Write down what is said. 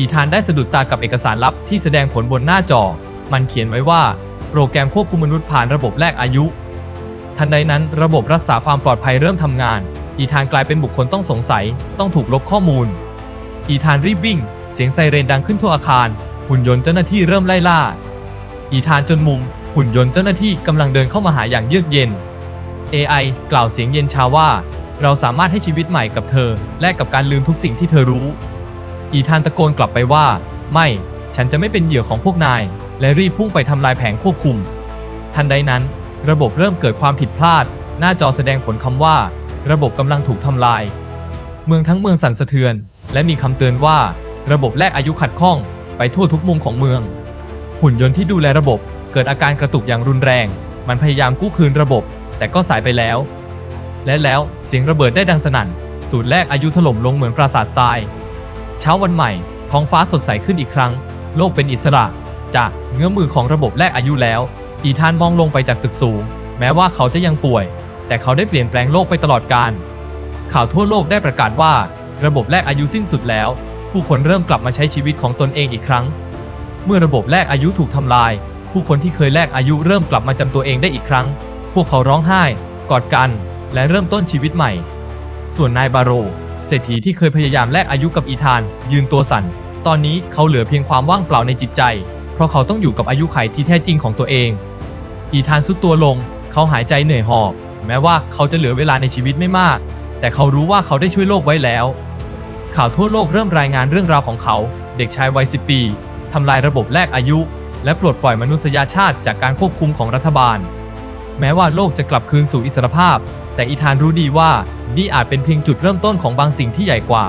อีธานได้สะดุดตากับเอกสารลับที่แสดงผลบนหน้าจอ มันเขียนไว้ว่า โปรแกรมควบคุมมนุษย์ผ่านระบบแลกอายุ ทันใดนั้นระบบรักษาความปลอดภัยเริ่มทำงาน อีธานกลายเป็นบุคคลต้องสงสัย ต้องถูกลบข้อมูล อีธานรีบวิ่ง เสียงไซเรนดังขึ้นทั่วอาคาร หุ่นยนต์เจ้าหน้าที่เริ่มไล่ล่า อีธานจนมุม หุ่นยนต์เจ้าหน้าที่กำลังเดินเข้ามาหาอย่างเยือกเย็น AI กล่าวเสียงเย็นชาว่า เราสามารถให้ชีวิตใหม่กับเธอ แลกกับการลืมทุกสิ่งที่เธอรู้ อีธานตะโกนกลับไปว่า ไม่ ฉันจะไม่เป็นเหยื่อของพวกนาย และรีบพุ่งไปทำลายแผงควบคุม ทันใดนั้น ระบบเริ่มเกิดความผิดพลาด หน้าจอแสดงผลคำว่า ระบบกำลังถูกทำลาย เมืองทั้งเมืองสั่นสะเทือน และมีคำเตือนว่า ระบบแลกอายุขัดข้อง ไปทั่วทุกมุมของเมือง หุ่นยนต์ที่ดูแลระบบ เกิดอาการกระตุกอย่างรุนแรง มันพยายามกู้คืนระบบ แต่ก็สายไปแล้ว และแล้วเสียงระเบิดได้ดังสนั่นสูตรแรกอายุถล่มลงเหมือนปราสาททราย เช้าวันใหม่ ท้องฟ้าสดใสขึ้นอีกครั้ง โลกเป็นอิสระ จากเงื้อมือของระบบแลกอายุแล้ว อีธานมองลงไปจากตึกสูง แม้ว่าเขาจะยังป่วย แต่เขาได้เปลี่ยนแปลงโลกไปตลอดกาลข่าวทั่วโลกได้ประกาศว่า ระบบแลกอายุสิ้นสุดแล้ว ผู้คนเริ่มกลับมาใช้ชีวิตของตนเองอีกครั้ง เมื่อระบบแลกอายุถูกทำลาย ผู้คนที่เคยแลกอายุเริ่มกลับมาจำตัวเองได้อีกครั้ง พวกเขาร้องไห้ กอดกัน และเริ่มต้นชีวิตใหม่ ส่วนนายบาโร เศรษฐีที่เคยพยายามแลกอายุกับอีธาน ยืนตัวสั่น ตอนนี้เขาเหลือเพียงความว่างเปล่าในจิตใจ เพราะเขาต้องอยู่กับอายุไขที่แท้จริงของตัวเอง อีธานสุดตัวลง เขาหายใจเหนื่อยหอบ แม้ว่าเขาจะเหลือเวลาในชีวิตไม่มาก แต่เขารู้ว่าเขาได้ช่วยโลกไว้แล้ว ข่าวทั่วโลกเริ่มรายงานเรื่องราวของเขา เด็กชายวัย10ปีทำลายระบบแลกอายุ และปลดปล่อยมนุษยชาติจากการควบคุมของรัฐบาล แม้ว่าโลกจะกลับคืนสู่อิสรภาพ แต่อีธานรู้ดีว่า นี่อาจเป็นเพียงจุดเริ่มต้นของบางสิ่งที่ใหญ่กว่า